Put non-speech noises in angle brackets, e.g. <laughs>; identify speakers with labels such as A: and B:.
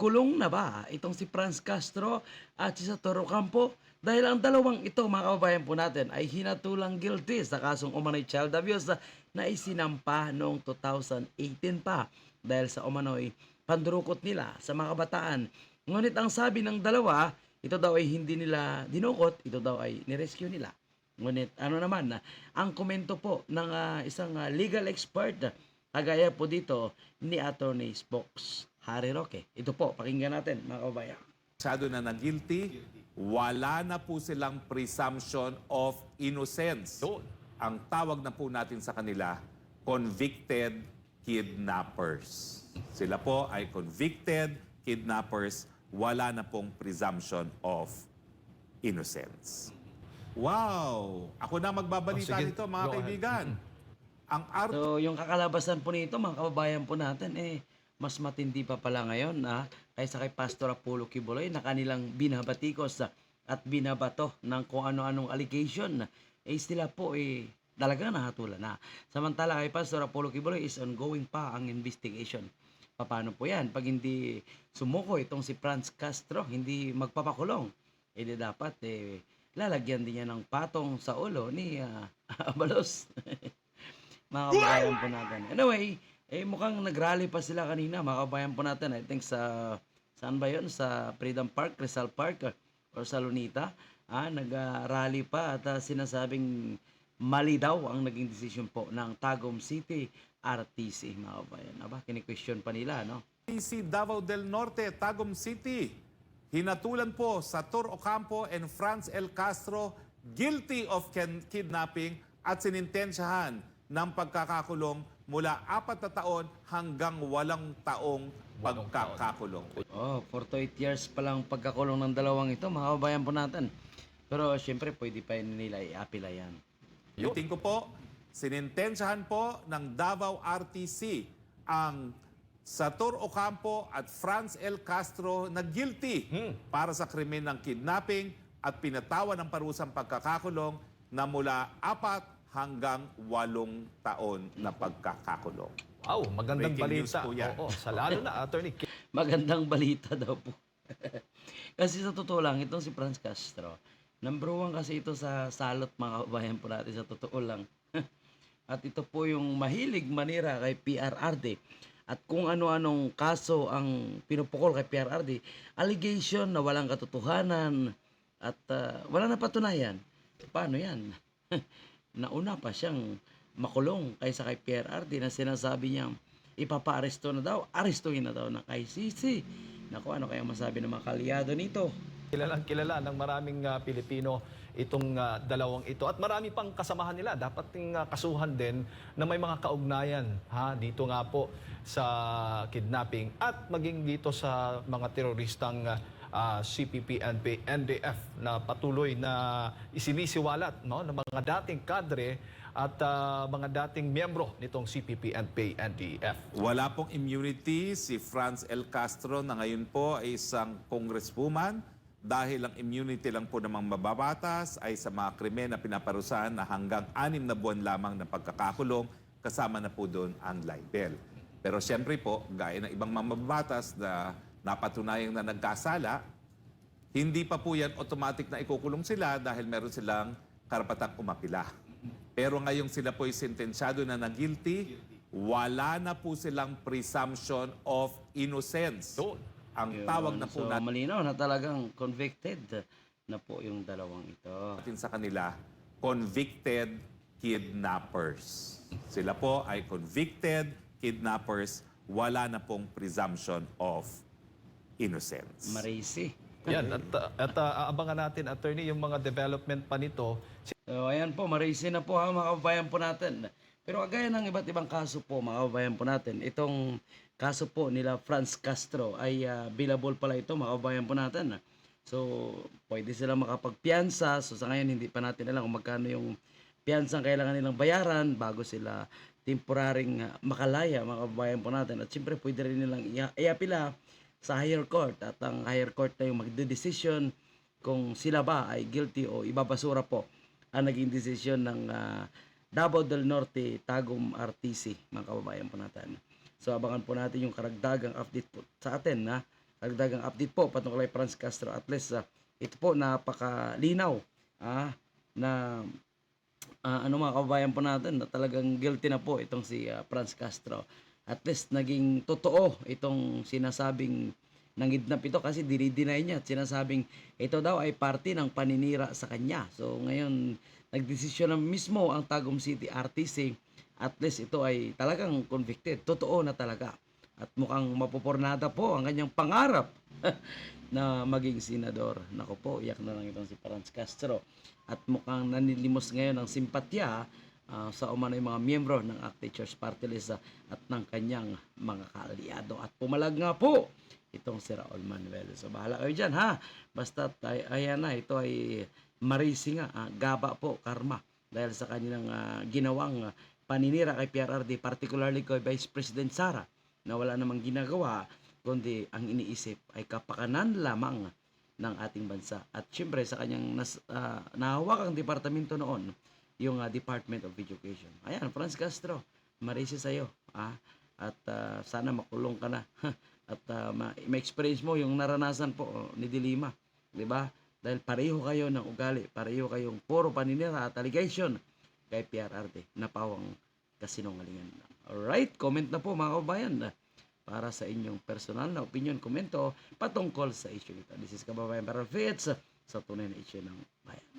A: kulong na ba itong si Franz Castro at si Satoru Campo? Dahil ang dalawang ito, mga kababayan po natin, ay hinatulang guilty sa kasong umano'y child abuse na isinampa noong 2018 pa dahil sa umano'y pandurukot nila sa mga kabataan. Ngunit ang sabi ng dalawa, ito daw ay hindi nila dinukot, ito daw ay nirescue nila. Ngunit ano naman, ang komento po ng ah, isang ah, legal expert, kagaya po dito ni Attorney Spokes Harry Roque. Ito po, pakinggan natin mga kababayan.
B: masyado na na guilty, wala na po silang presumption of innocence. Ang tawag na po natin sa kanila, convicted kidnappers. Sila po ay convicted kidnappers, wala na pong presumption of innocence. Wow! Ako na magbabalita
C: Oh, sige.
B: nito mga
C: Go
B: kaibigan. Ang art
A: So, yung kakalabasan po nito, mga kababayan po natin, eh, mas matindi pa pala ngayon na kaysa kay Pastor Apollo Kibuloy na kanilang binabatikos ah, at binabato ng kung ano-anong allegation. Eh, sila po eh, talaga nahatulan na. Samantala kay Pastor Apollo Kibuloy is ongoing pa ang investigation. Paano po yan? Pag hindi sumuko itong si Franz Castro, hindi magpapakulong, eh dapat eh, lalagyan din niya ng patong sa ulo ni ah, <laughs> Abalos. <laughs> mga kabayan po natin. Anyway, eh mukhang nagrally pa sila kanina, mga kabayan po natin. I think sa, saan ba yun? Sa Freedom Park, Rizal Park, uh, or sa Lunita. Ah, nag-rally pa at ah, sinasabing mali daw ang naging decision po ng Tagum City RTC, mga kabayan. Aba, kini-question pa nila, no?
B: PC Davao del Norte, Tagum City. Hinatulan po sa Tor Ocampo and Franz L. Castro guilty of kidnapping at sinintensyahan ng pagkakakulong mula apat na taon hanggang walang taong pagkakakulong.
A: Oh, 4 to 8 years pa lang pagkakulong ng dalawang ito, mga kabayan po natin. Pero syempre, pwede pa nila i-apila yan.
B: Ulitin ko po, sinintensyahan po ng Davao RTC ang Sator Ocampo at Franz L. Castro na guilty para sa krimen ng kidnapping at pinatawan ng parusang pagkakakulong na mula apat hanggang walong taon na pagkakakulong.
C: Wow, magandang
B: Breaking news
C: balita.
B: po yan.
C: Oo, sa lalo na, Attorney <laughs>
A: Magandang balita daw po. <laughs> kasi sa totoo lang, itong si Franz Castro, number one kasi ito sa salot mga kabayan po natin sa totoo lang. <laughs> At ito po yung mahilig manira kay PRRD. At kung ano-anong kaso ang pinupukol kay PRRD, allegation na walang katotohanan at ah, wala na patunayan. Paano yan? Nauna pa siyang makulong kaysa kay PRRD na sinasabi niyang ipapa-aresto na daw, arestuhin na daw ng ICC. Naku, ano kaya masabi ng mga kalyado nito?
C: Kilalang kilala ng maraming ah, Pilipino itong ah, dalawang ito at marami pang kasamahan nila dapat ting ah, kasuhan din na may mga kaugnayan ha dito nga po sa kidnapping at maging dito sa mga teroristang ah, ah, CPP NP NDF na patuloy na isinisiwalat no ng mga dating kadre at ah, mga dating miyembro nitong CPP NP NDF.
B: Wala pong immunity si Franz L. Castro na ngayon po ay isang congresswoman dahil ang immunity lang po namang mababatas ay sa mga krimen na pinaparusahan na hanggang anim na buwan lamang ng pagkakakulong kasama na po doon ang libel. Pero siyempre po, gaya ng ibang mamabatas na napatunayang na nagkasala, hindi pa po yan automatic na ikukulong sila dahil meron silang karapatang umapila. Pero ngayong sila po ay sentensyado na na guilty, wala na po silang presumption of innocence.
C: Doon.
B: Ang tawag na po
A: so, malinaw na talagang convicted na po yung dalawang ito.
B: natin sa kanila, convicted kidnappers. Sila po ay convicted kidnappers, wala na pong presumption of innocence.
A: Marisi.
C: Yan at ah, at ah, aabangan natin attorney yung mga development pa nito
A: So, ayan po, marisi na po ha, mga kababayan po natin. Pero kagaya ng iba't ibang kaso po, mga kababayan po natin, itong kaso po nila Franz Castro ay uh, billable pala ito, mga kababayan po natin. So, pwede sila makapagpiansa. So, sa ngayon, hindi pa natin alam kung magkano yung piyansa ang kailangan nilang bayaran bago sila temporaring uh, makalaya, mga kababayan po natin. At siyempre, pwede rin nilang ia- iapila sa higher court. At ang higher court na yung magde-decision kung sila ba ay guilty o ibabasura po ang naging desisyon ng ah, Davao del Norte Tagum RTC, mga kababayan po natin. So abangan po natin yung karagdagang update po sa atin na Dagdagang update po patungkol kay Franz Castro at least ah, ito po napakalinaw ah, na ah, ano mga kababayan po natin na talagang guilty na po itong si ah, Franz Castro. At least naging totoo itong sinasabing nangidnap ito kasi dinideny niya at sinasabing ito daw ay parte ng paninira sa kanya. So ngayon nagdesisyon na mismo ang Tagum City RTC at least ito ay talagang convicted. Totoo na talaga. At mukhang mapupornada po ang kanyang pangarap <laughs> na maging senador. Nako po, iyak na lang itong si Franz Castro. At mukhang nanilimos ngayon ang simpatya ah, sa umano'y mga miyembro ng Active Church Party List at ng kanyang mga kaalyado. At pumalag nga po itong si Raul Manuel. So bahala kayo dyan ha. Basta ay, ayan na, ito ay marisi nga, ah, gaba po, karma. Dahil sa kanilang ah, ginawang ah, paninira kay PRRD, particularly kay Vice President Sara, na wala namang ginagawa, kundi ang iniisip ay kapakanan lamang ng ating bansa. At syempre sa kanyang nas, ah, nahawak ang departamento noon, yung ah, Department of Education. Ayan, Franz Castro, marisi sa'yo. Ah, at ah, sana makulong ka na. <laughs> at ma- ma-experience mo yung naranasan po oh, ni Dilima. Di ba? Dahil pareho kayo ng ugali, pareho kayong puro paninira at allegation kay PRRD na pawang kasinungalingan. Alright, comment na po mga kabayan para sa inyong personal na opinion, komento patungkol sa issue ito. This is Kababayan Barrel Fits sa tunay na issue ng bayan.